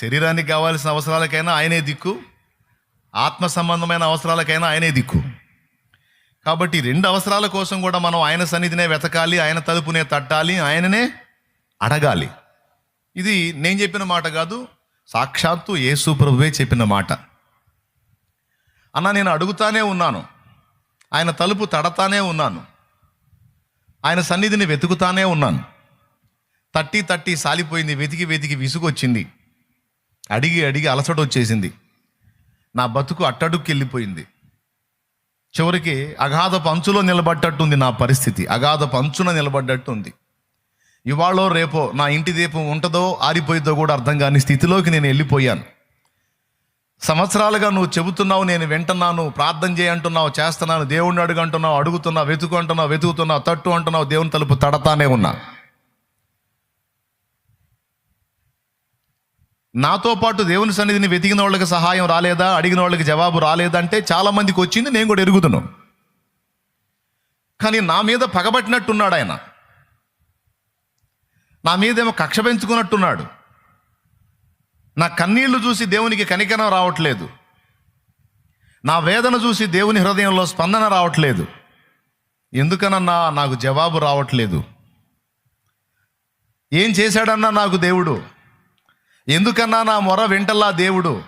శరీరానికి కావాల్సిన అవసరాలకైనా ఆయనే దిక్కు. ఆత్మ సంబంధమైన అవసరాలకైనా ఆయనే దిక్కు. కాబట్టి రెండు అవసరాల కోసం కూడా మనం ఆయన సన్నిధినే వెతకాలి ఆయన తలుపునే తట్టాలి ఆయననే అడగాలి. ఇది నేను చెప్పిన మాట కాదు సాక్షాత్తు యేసు ప్రభువే చెప్పిన మాట. అన్న నేను అడుగుతానే ఉన్నాను. ఆయన తలుపు తడతానే ఉన్నాను. ఆయన సన్నిధిని వెతుకుతానే ఉన్నాను. తట్టి తట్టి సాలిపోయింది వెతికి వెతికి విసుగొచ్చింది. అడిగి అడిగి అలసట వచ్చేసింది. నా బతుకు అట్టడుక్కి వెళ్ళిపోయింది. చివరికి అగాధ పంచులో నిలబడ్డట్టుంది నా పరిస్థితి. అగాధ పంచున నిలబడ్డట్టుంది. ఇవాళో రేపో నా ఇంటి దీపం ఉంటుందో ఆరిపోయిద్దో కూడా అర్థం కాని స్థితిలోకి నేను వెళ్ళిపోయాను. సంవత్సరాలుగా నువ్వు చెబుతున్నావు నేను వింటున్నాను ప్రార్థన చేయంటున్నావు చేస్తున్నాను దేవుణ్ణి అడుగు అంటున్నావు అడుగుతున్నావు వెతుకు అంటున్నావు వెతుకుతున్నావు తట్టు అంటున్నావు దేవుని తలుపు తడతానే ఉన్నా. నాతో పాటు దేవుని సన్నిధిని వెతికిన వాళ్ళకి సహాయం రాలేదా? అడిగిన వాళ్ళకి జవాబు రాలేదంటే చాలామందికి వచ్చింది నేను కూడా ఎరుగుతున్నాను కానీ నా మీద పగబట్టినట్టున్నాడు ఆయన. నా మీదేమో కక్ష పెంచుకున్నట్టున్నాడు. నా కన్నీళ్ళు చూసి దేవునికి కనికరం రావట్లేదు. నా వేదన చూసి దేవుని హృదయంలో స్పందన రావట్లేదు. ఎందుకనన్నా నాకు జవాబు రావట్లేదు. ఏం చేశాడన్నా నాకు దేవుడు? ఎందుకన్నా నా మొర వెంటల్లా దేవుడు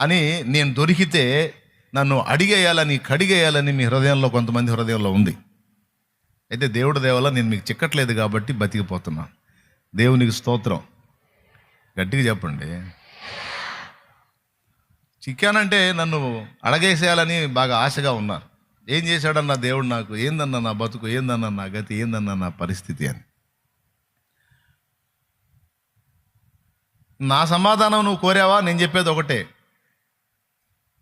అని నేను దొరికితే నన్ను అడిగేయాలని కడిగేయాలని మీ హృదయంలో కొంతమంది హృదయంలో ఉంది. అయితే దేవుడు దేవల నేను మీకు చిక్కట్లేదు కాబట్టి బతికిపోతున్నాను దేవునికి స్తోత్రం. గట్టిగా చెప్పండి. చిక్కానంటే నన్ను అడగేసేయాలని బాగా ఆశగా ఉన్నారు. ఏం చేశాడన్న దేవుడు నాకు? ఏందన్న నా బతుకు? ఏందన్న నా గతి? ఏందన్న నా పరిస్థితి అని. నా సమాధానం నువ్వు కోరావా? నేను చెప్పేది ఒకటే.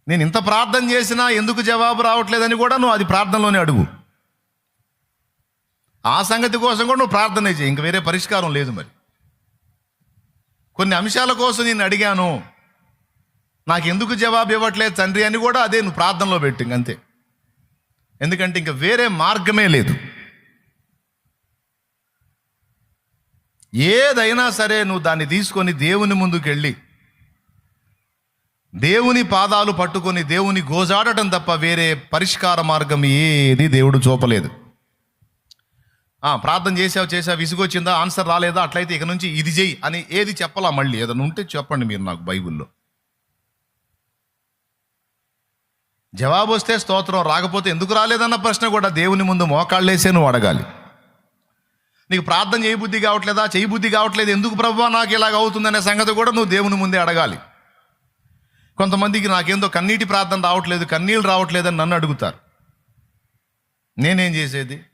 నేను ఇంత ప్రార్థన చేసినా ఎందుకు జవాబు రావట్లేదని కూడా నువ్వు అది ప్రార్థనలోనే అడుగు. ఆ సంగతి కోసం కూడా నువ్వు ప్రార్థన చేయి. ఇంక వేరే పరిష్కారం లేదు మరి. కొన్ని అంశాల కోసం నేను అడిగాను. నాకు ఎందుకు జవాబు ఇవ్వట్లేదు తండ్రి అని కూడా అదే నువ్వు ప్రార్థనలో పెట్టు అంతే. ఎందుకంటే ఇంక వేరే మార్గమే లేదు. ఏదైనా సరే నువ్వు దాన్ని తీసుకొని దేవుని ముందుకు వెళ్ళి దేవుని పాదాలు పట్టుకొని దేవుని గోజాడటం తప్ప వేరే పరిష్కార మార్గం ఏది దేవుడు చూపలేదు. ప్రార్థన చేసావు చేసావు విసుగొచ్చిందా ఆన్సర్ రాలేదా? అట్లయితే ఇక నుంచి ఇది చెయ్యి అని ఏది చెప్పాలా మళ్ళీ? ఏదైనా ఉంటే చెప్పండి మీరు నాకు బైబిల్లో. జవాబు వస్తే స్తోత్రం రాకపోతే ఎందుకు రాలేదన్న ప్రశ్న కూడా దేవుని ముందు మోకాళ్ళేసే నువ్వు అడగాలి. నీకు ప్రార్థన చేయబుద్ధి కావట్లేదా? చేయబుద్ధి కావట్లేదు. ఎందుకు ప్రభు నాకు ఇలాగ అవుతుందనే సంగతి కూడా నువ్వు దేవుని ముందే అడగాలి. కొంతమందికి నాకేందో కన్నీటి ప్రార్థన రావట్లేదు కన్నీళ్ళు రావట్లేదని నన్ను అడుగుతారు. నేనేం చేసేది?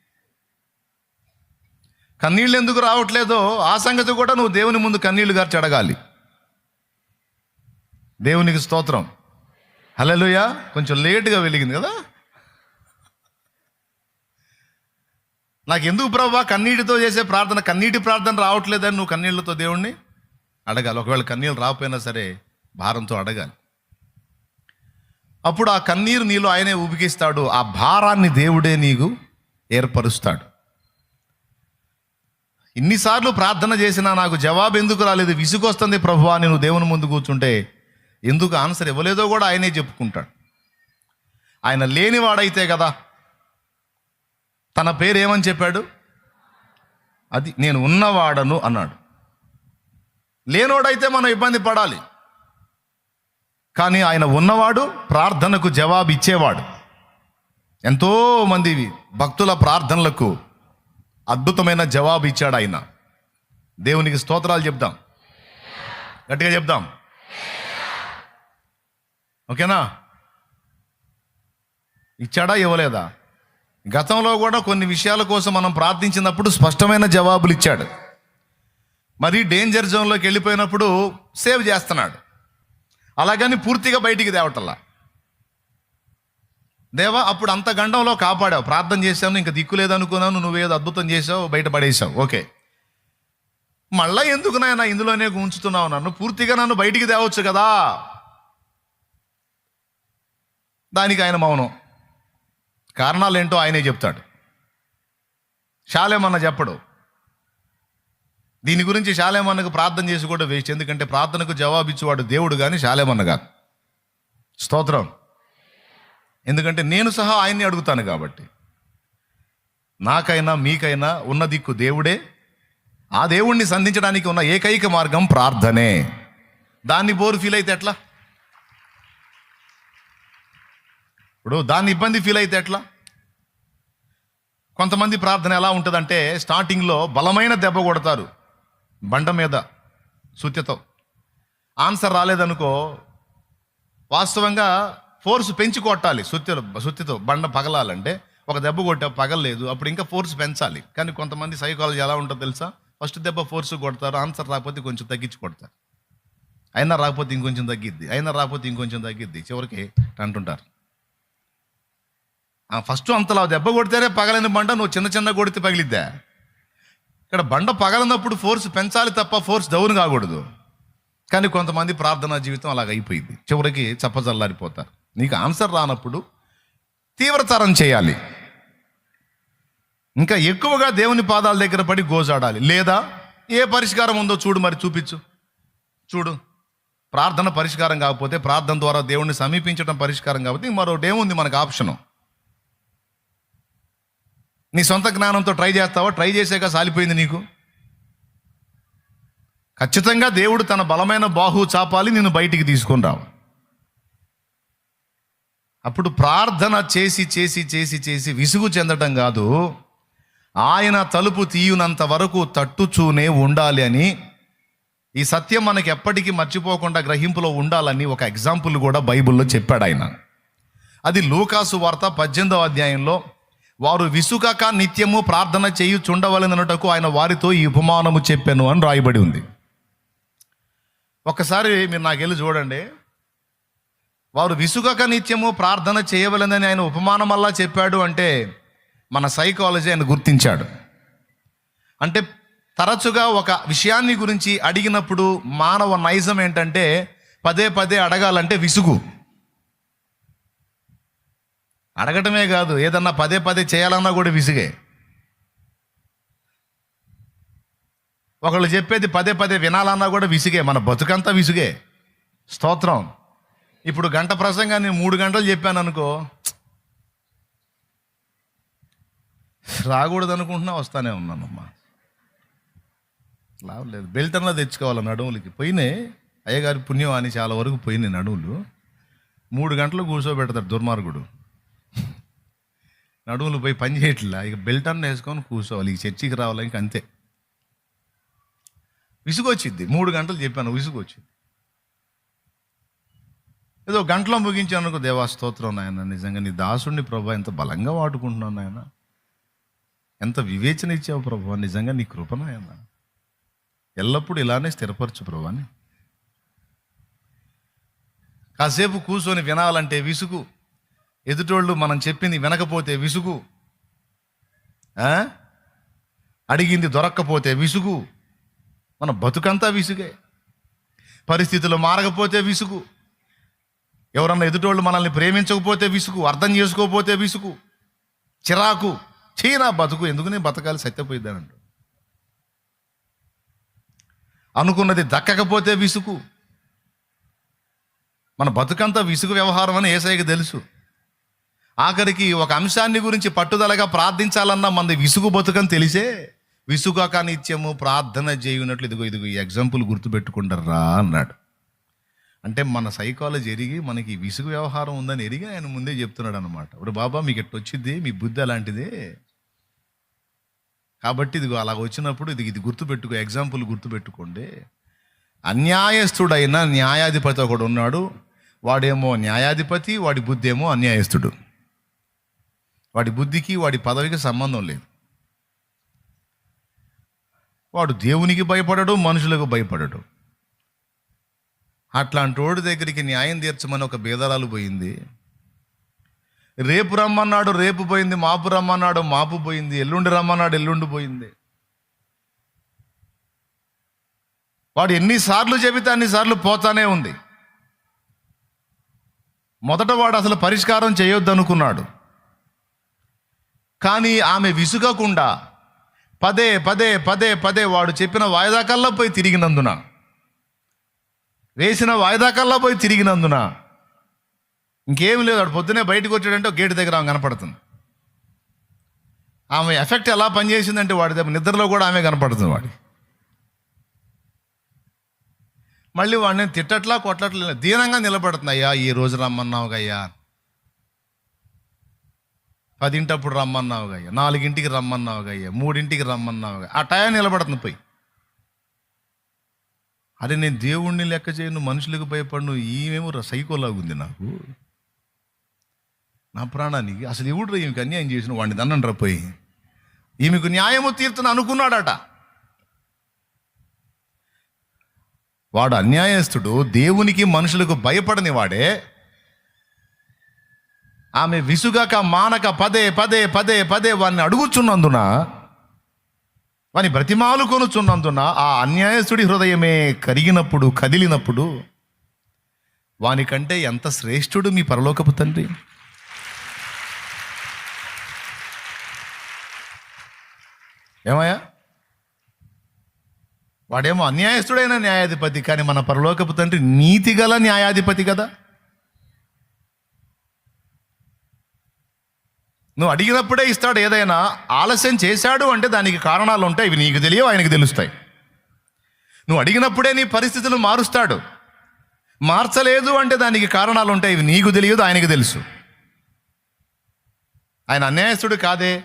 కన్నీళ్ళు ఎందుకు రావట్లేదో ఆ సంగతి కూడా నువ్వు దేవుని ముందు కన్నీళ్ళు గార్చి అడగాలి. దేవునికి స్తోత్రం. హలోయ కొంచెం లేటుగా వెలిగింది కదా? నాకు ఎందుకు ప్రభా కన్నీటితో చేసే ప్రార్థన? కన్నీటి ప్రార్థన రావట్లేదని నువ్వు కన్నీళ్ళతో దేవుణ్ణి అడగాలి. ఒకవేళ కన్నీళ్ళు రాకపోయినా సరే భారంతో అడగాలి. అప్పుడు ఆ కన్నీరు నీలో ఆయనే ఉబికిస్తాడు. ఆ భారాన్ని దేవుడే నీకు ఏర్పరుస్తాడు. ఇన్నిసార్లు ప్రార్థన చేసినా నాకు జవాబు ఎందుకు రాలేదు? విసుగొస్తుంది ప్రభు అని నువ్వు దేవుని ముందు కూర్చుంటే ఎందుకు? ఆన్సర్ ఇవ్వలేదో కూడా ఆయనే చెప్పుకుంటాడు. ఆయన లేనివాడైతే కదా తన పేరు ఏమని చెప్పాడు? అది నేను ఉన్నవాడను అన్నాడు. లేనోడైతే మనం ఇబ్బంది పడాలి. కానీ ఆయన ఉన్నవాడు ప్రార్థనకు జవాబు ఇచ్చేవాడు ఎంతో మంది భక్తుల ప్రార్థనలకు అద్భుతమైన జవాబు ఇచ్చాడు ఆయన. దేవునికి స్తోత్రాలు చెప్దాం. గట్టిగా చెప్దాం. ఓకేనా? ఇచ్చాడా? ఇవ్వలేదా? గతంలో కూడా కొన్ని విషయాల కోసం మనం ప్రార్థించినప్పుడు స్పష్టమైన జవాబులు ఇచ్చాడు. మరి డేంజర్ జోన్లోకి వెళ్ళిపోయినప్పుడు సేవ్ చేస్తున్నాడు. అలాగని పూర్తిగా బయటికి తేవటల్లా దేవా అప్పుడు అంత గండంలో కాపాడావు. ప్రార్థన చేశాను ఇంకా దిక్కు లేదనుకున్నాను నువ్వేదో అద్భుతం చేసావు బయట పడేసావు ఓకే. మళ్ళా ఎందుకు నాయన ఇందులోనే ఉంచుతున్నావు నన్ను? పూర్తిగా నన్ను బయటికి తేవచ్చు కదా. దానికి ఆయన మౌనం. కారణాలు ఏంటో ఆయనే చెప్తాడు. శాలేమన్న చెప్పడు. దీని గురించి శాలేమన్నకు ప్రార్థన చేసి కూడా వేస్ట్. ఎందుకంటే ప్రార్థనకు జవాబిచ్చేవాడు దేవుడు కానీ శాలేమన్న కాదు. స్తోత్రం. ఎందుకంటే నేను సహా ఆయన్ని అడుగుతాను కాబట్టి. నాకైనా మీకైనా ఉన్న దిక్కు దేవుడే. ఆ దేవుణ్ణి సంధించడానికి ఉన్న ఏకైక మార్గం ప్రార్థనే. దాన్ని బోరు ఫీల్ అయితే ఎట్లా? ఇప్పుడు దాన్ని ఇబ్బంది ఫీల్ అయితే ఎట్లా? కొంతమంది ప్రార్థన ఎలా ఉంటుందంటే స్టార్టింగ్లో బలమైన దెబ్బ కొడతారు. బండ మీద సుత్యతో. ఆన్సర్ రాలేదనుకో వాస్తవంగా ఫోర్స్ పెంచి కొట్టాలి సుత్యలు సుత్తితో బండ పగలాలంటే ఒక దెబ్బ కొట్టే పగలలేదు. అప్పుడు ఇంకా ఫోర్స్ పెంచాలి. కానీ కొంతమంది సైకాలజీ ఎలా ఉంటుందో తెలుసా? ఫస్ట్ దెబ్బ ఫోర్స్ కొడతారు ఆన్సర్ రాకపోతే కొంచెం తగ్గించి కొడతారు. అయినా రాకపోతే ఇంకొంచెం తగ్గిద్ది. అయినా రాకపోతే ఇంకొంచెం తగ్గిద్ది. చివరికి అంటుంటారు. ఫస్ట్ అంతలా దెబ్బ కొడితేనే పగలని బండ నువ్వు చిన్న చిన్న కొడితే పగిలిద్దా? ఇక్కడ బండ పగలనప్పుడు ఫోర్స్ పెంచాలి తప్ప ఫోర్స్ డౌన్ కాకూడదు. కానీ కొంతమంది ప్రార్థనా జీవితం అలాగ అయిపోయింది. చివరికి చప్పజల్లారిపోతారు. నీకు ఆన్సర్ రానప్పుడు తీవ్రతరం చేయాలి. ఇంకా ఎక్కువగా దేవుని పాదాల దగ్గర పడి గోజాడాలి. లేదా ఏ పరిష్కారం ఉందో చూడు మరి చూపించు. చూడు. ప్రార్థన పరిష్కారం కాకపోతే ప్రార్థన ద్వారా దేవుణ్ణి సమీపించడం పరిష్కారం కాకపోతే మరొకటి ఏముంది మనకు ఆప్షను. నీ సొంత జ్ఞానంతో ట్రై చేస్తావా? ట్రై చేసాక సాలిపోయింది నీకు? ఖచ్చితంగా దేవుడు తన బలమైన బాహు చాపాలి నిన్ను బయటికి తీసుకొని రావు అప్పుడు ప్రార్థన చేసి చేసి చేసి చేసి విసుగు చెందటం కాదు. ఆయన తలుపు తీయునంత వరకు తట్టుచూనే ఉండాలి అని ఈ సత్యం మనకి ఎప్పటికీ మర్చిపోకుండా గ్రహింపులో ఉండాలని ఒక ఎగ్జాంపుల్ కూడా బైబిల్లో చెప్పాడు ఆయన. అది లూకాసు వార్త పద్దెనిమిదవ అధ్యాయంలో వారు విసుగక నిత్యము ప్రార్థన చేయుచుండవలనటకు ఆయన వారితో ఈ ఉపమానము చెప్పాను అని రాయబడి ఉంది. ఒకసారి మీరు నాకు వెళ్ళి చూడండి. వారు విసుగక నిత్యము ప్రార్థన చేయవలనని ఆయన ఉపమానం అలా చెప్పాడు అంటే మన సైకాలజీ ఆయన గుర్తించాడు. అంటే తరచుగా ఒక విషయాన్ని గురించి అడిగినప్పుడు మానవ నైజం ఏంటంటే పదే పదే అడగాలంటే విసుగు. అడగటమే కాదు ఏదన్నా పదే పదే చేయాలన్నా కూడా విసుగే. ఒకళ్ళు చెప్పేది పదే పదే వినాలన్నా కూడా విసిగే మన బతుకంతా విసుగే. స్తోత్రం. ఇప్పుడు గంట ప్రసంగాన్ని మూడు గంటలు చెప్పాను అనుకో రాకూడదు అనుకుంటున్నా వస్తానే ఉన్నానమ్మా. లాభలేదు బెల్ట్ అన్నా తెచ్చుకోవాలి నడుములకి. పోయినాయి అయ్యగారి పుణ్యం అని చాలా వరకు పోయినాయి నడుములు. మూడు గంటలు కూర్చోబెడతాడు దుర్మార్గుడు. నడువులు పోయి పని చేయట్లా. ఇక బెల్ట్ అన్న వేసుకొని కూర్చోవాలి. ఇక చర్చికి రావాలి ఇంక అంతే. విసుగొచ్చింది మూడు గంటలు చెప్పాను విసుగొచ్చింది ఏదో గంటలో ముగించాను అనుకో దేవా స్తోత్రం నాయన నిజంగా నీ దాసుడిని ప్రభా ఎంత బలంగా వాడుకుంటున్నాను నాయన. ఎంత వివేచన ఇచ్చావు ప్రభా నిజంగా నీ కృప నాయన. ఎల్లప్పుడూ ఇలానే స్థిరపరచు ప్రభాని కాసేపు కూర్చొని వినాలంటే విసుగు. ఎదుటోళ్ళు మనం చెప్పింది వినకపోతే విసుగు. అడిగింది దొరక్కపోతే విసుగు. మన బతుకంతా విసుగే. పరిస్థితులు మారకపోతే విసుగు. ఎవరన్నా ఎదుటోళ్ళు మనల్ని ప్రేమించకపోతే విసుగు అర్థం చేసుకోకపోతే విసుగు. చిరాకు. చీనా బతుకు. ఎందుకు నేను బతకాలి? సత్యపోయిద్దానంటు అనుకున్నది దక్కకపోతే విసుగు. మన బతుకంతా విసుగు వ్యవహారం అని ఏసైకి తెలుసు. ఆఖరికి ఒక అంశాన్ని గురించి పట్టుదలగా ప్రార్థించాలన్నా మన విసుగు బతుకని తెలిసే విసుగాక నిత్యము ప్రార్థన చేయునట్లు ఇదిగో ఇదిగో ఈ ఎగ్జాంపుల్ గుర్తుపెట్టుకుంటారా అన్నాడు. అంటే మన సైకాలజీ ఎరిగి మనకి విసుగు వ్యవహారం ఉందని ఎరిగి ఆయన ముందే చెప్తున్నాడు అనమాట ఇప్పుడు బాబా మీకు ఎట్టు వచ్చింది మీ బుద్ధి అలాంటిదే. కాబట్టి ఇదిగో అలా వచ్చినప్పుడు ఇది ఇది గుర్తుపెట్టుకో ఎగ్జాంపుల్ గుర్తుపెట్టుకోండి. అన్యాయస్తుడైన న్యాయాధిపతి ఒకడు ఉన్నాడు. వాడేమో న్యాయాధిపతి వాడి బుద్ధి ఏమో అన్యాయస్తుడు వాడి బుద్ధికి వాడి పదవికి సంబంధం లేదు. వాడు దేవునికి భయపడడు మనుషులకు భయపడడు. అట్లాంటి వాడి దగ్గరికి న్యాయం తీర్చమని ఒక బేదరాలు పోయింది. రేపు రమ్మన్నాడు రేపు పోయింది మాపు రమ్మన్నాడు మాపు పోయింది ఎల్లుండి రమ్మన్నాడు ఎల్లుండి పోయింది. వాడు ఎన్నిసార్లు చెబితే అన్నిసార్లు పోతానే ఉంది. మొదట వాడు అసలు పరిష్కారం చేయొద్దు అనుకున్నాడు కానీ ఆమె విసుగకుండా పదే పదే పదే పదే వాడు చెప్పిన వాయిదా కల్లా పోయి తిరిగినందున వేసిన వాయిదా కల్లా పోయి తిరిగినందున ఇంకేం లేదు వాడు పొద్దునే బయటకు వచ్చాడంటే గేటు దగ్గర ఆమె కనపడుతుంది. ఆమె ఎఫెక్ట్ ఎలా పనిచేసిందంటే వాడి దగ్గర నిద్రలో కూడా ఆమె కనపడుతుంది వాడి. మళ్ళీ వాడిని తిట్టట్లా కొట్టట్లా దీనంగా నిలబడుతుంది. అయ్యా ఈ రోజు రమ్మన్నావు అయ్యా పదింటప్పుడు రమ్మన్నావు అయ్యా నాలుగింటికి రమ్మన్నావు అయ్యా మూడింటికి రమ్మన్నావు ఆ టైం నిలబడుతుంది పోయి. అరే నేను దేవుణ్ణి లెక్క చేయను మనుషులకు భయపడను ఈమెమో సైకోలాగుంది నాకు. నా ప్రాణానికి అసలు ఎవడు ఈమెకి అన్యాయం చేసిన? వాడిని దన్నండ్రా పోయి. ఈమెకు న్యాయము తీర్చను అనుకున్నాడట. వాడు అన్యాయస్తుడు దేవునికి మనుషులకు భయపడని వాడే ఆమె విసుగక మానక పదే పదే పదే పదే వాడిని అడుగుచున్నందున వాని బ్రతిమాలు కొనుచున్నందున ఆ అన్యాయస్తుడి హృదయమే కరిగినప్పుడు కదిలినప్పుడు వానికంటే ఎంత శ్రేష్ఠుడు మీ పరలోకపు తండ్రి? ఏమయ్యా? వాడేమో అన్యాయస్తుడైన న్యాయాధిపతి కానీ మన పరలోకపు తండ్రి నీతిగల న్యాయాధిపతి కదా? నువ్వు అడిగినప్పుడే ఇస్తాడు ఏదైనా ఆలస్యం చేశాడు అంటే దానికి కారణాలు ఉంటాయి. ఇవి నీకు తెలియవు ఆయనకు తెలుస్తాయి. నువ్వు అడిగినప్పుడే నీ పరిస్థితులు మారుస్తాడు. మార్చలేదు అంటే దానికి కారణాలు ఉంటాయి. ఇవి నీకు తెలియదు ఆయనకు తెలుసు. ఆయన అన్యాయస్తుడు కాదే.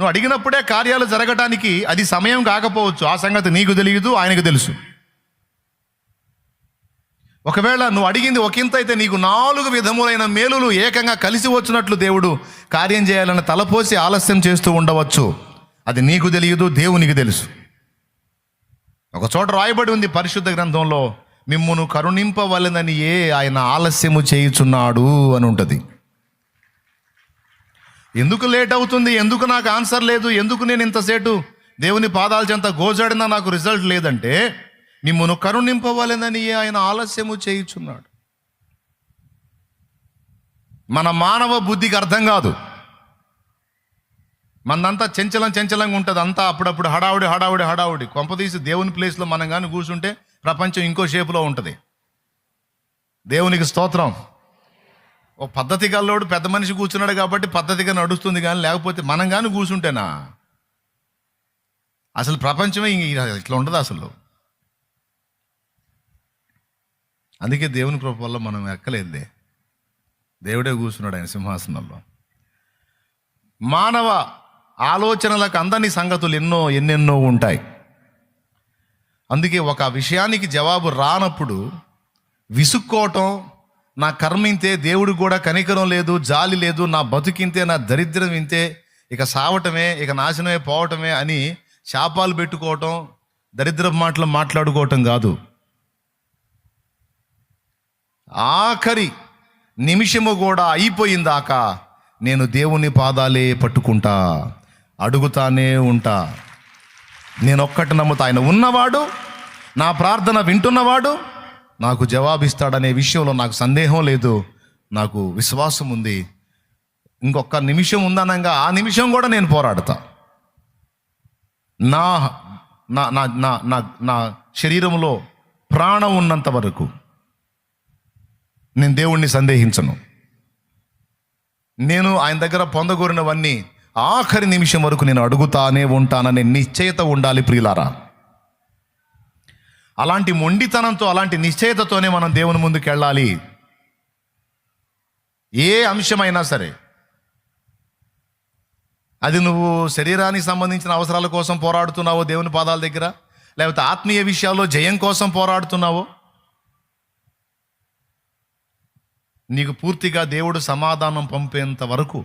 నువ్వు అడిగినప్పుడే కార్యాలు జరగటానికి అది సమయం కాకపోవచ్చు. ఆ సంగతి నీకు తెలియదు ఆయనకు తెలుసు. ఒకవేళ నువ్వు అడిగింది ఒకంత అయితే నీకు నాలుగు విధములైన మేలులు ఏకంగా కలిసి వచ్చినట్లు దేవుడు కార్యం చేయాలని తలపోసి ఆలస్యం చేస్తూ ఉండవచ్చు. అది నీకు తెలియదు దేవునికి తెలుసు. ఒక చోట రాయబడి ఉంది పరిశుద్ధ గ్రంథంలో మిమ్మును కరుణింపవలనని ఏ ఆయన ఆలస్యము చేయుచున్నాడు అని ఉంటుంది. ఎందుకు లేట్ అవుతుంది? ఎందుకు నాకు ఆన్సర్ లేదు? ఎందుకు నేను ఇంతసేటు దేవుని పాదాల చెంత గోజాడినా నాకు రిజల్ట్ లేదంటే మిమ్మను కరుణింపవలెనని ఆయన ఆలస్యము చేయుచున్నాడు. మన మానవ బుద్ధికి అర్థం కాదు. మనంతా చెంచలం చెంచలంగా ఉంటుంది. అంతా అప్పుడప్పుడు హడావుడి హడావుడి హడావుడి. కొంపదీసి దేవుని ప్లేస్లో మనం కానీ కూర్చుంటే ప్రపంచం ఇంకో షేపులో ఉంటుంది. దేవునికి స్తోత్రం. ఓ పద్ధతి గల్లోడు పెద్ద మనిషి కూర్చున్నాడు కాబట్టి పద్ధతిగా నడుస్తుంది కానీ లేకపోతే మనం కానీ కూర్చుంటేనా? అసలు ప్రపంచమే ఇట్లా ఉండదు అసలు. అందుకే దేవుని కృప వల్ల మనం ఎక్కలేదే దేవుడే కూర్చున్నాడు ఆయన సింహాసనంలో. మానవ ఆలోచనలకు అందని సంగతులు ఎన్నో ఎన్నెన్నో ఉంటాయి. అందుకే ఒక విషయానికి జవాబు రానప్పుడు విసుక్కోవటం నా కర్మింతే దేవుడు కూడా కనికరం లేదు జాలి లేదు నా బతుకింతే నా దరిద్రం ఇంతే ఇక సావటమే ఇక నాశనమే పోవటమే అని శాపాలు పెట్టుకోవటం దరిద్ర మాటలు మాట్లాడుకోవటం కాదు. ఆఖరి నిమిషము కూడా అయిపోయిందాక నేను దేవుని పాదాలే పట్టుకుంటా అడుగుతానే ఉంటా. నేను ఒక్కటి నమ్ముతా ఆయన ఉన్నవాడు నా ప్రార్థన వింటున్నవాడు నాకు జవాబిస్తాడనే విషయంలో నాకు సందేహం లేదు నాకు విశ్వాసం ఉంది. ఇంకొక నిమిషం ఉందనంగా ఆ నిమిషం కూడా నేను పోరాడతా. నా నా నా నా నా నా శరీరంలో ప్రాణం ఉన్నంత వరకు నేను దేవుణ్ణి సందేహించను. నేను ఆయన దగ్గర పొందగోరినవన్నీ ఆఖరి నిమిషం వరకు నేను అడుగుతానే ఉంటాననే నిశ్చయత ఉండాలి ప్రియులారా. అలాంటి మొండితనంతో అలాంటి నిశ్చయతతోనే మనం దేవుని ముందుకు వెళ్ళాలి. ఏ అంశమైనా సరే. అది నువ్వు శరీరానికి సంబంధించిన అవసరాల కోసం పోరాడుతున్నావో దేవుని పాదాల దగ్గర? లేకపోతే ఆత్మీయ విషయాల్లో జయం కోసం పోరాడుతున్నావో? నీకు పూర్తిగా దేవుడు సమాధానం పంపేంత వరకు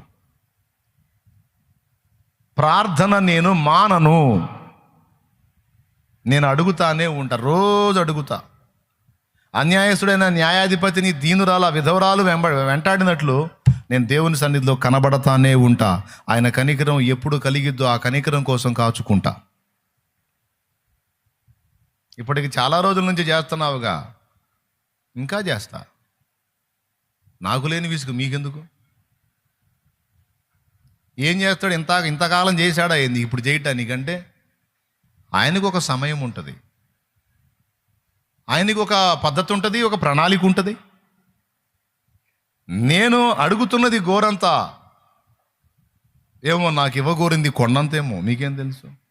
ప్రార్థన నేను మానను. నేను అడుగుతానే ఉంటా రోజు అడుగుతా. అన్యాయస్తుడైన న్యాయాధిపతిని దీనురాల విధవరాలు వెంబ వెంటాడినట్లు నేను దేవుని సన్నిధిలో కనబడతానే ఉంటా. ఆయన కనికరం ఎప్పుడు కలిగిద్దో ఆ కనికరం కోసం కాచుకుంటా. ఇప్పటికి చాలా రోజుల నుంచి చేస్తున్నావుగా. ఇంకా చేస్తా. నాకు లేని విసుగు మీకెందుకు? ఏం చేస్తాడు? ఇంత ఇంతకాలం చేశాడా ఏంది? ఇప్పుడు చేయటానికంటే ఆయనకు ఒక సమయం ఉంటుంది. ఆయనకు ఒక పద్ధతి ఉంటుంది ఒక ప్రణాళిక ఉంటుంది. నేను అడుగుతున్నది గోరంతా. ఏమో నాకు ఇవ్వగోరింది కొండంతేమో మీకేం తెలుసు?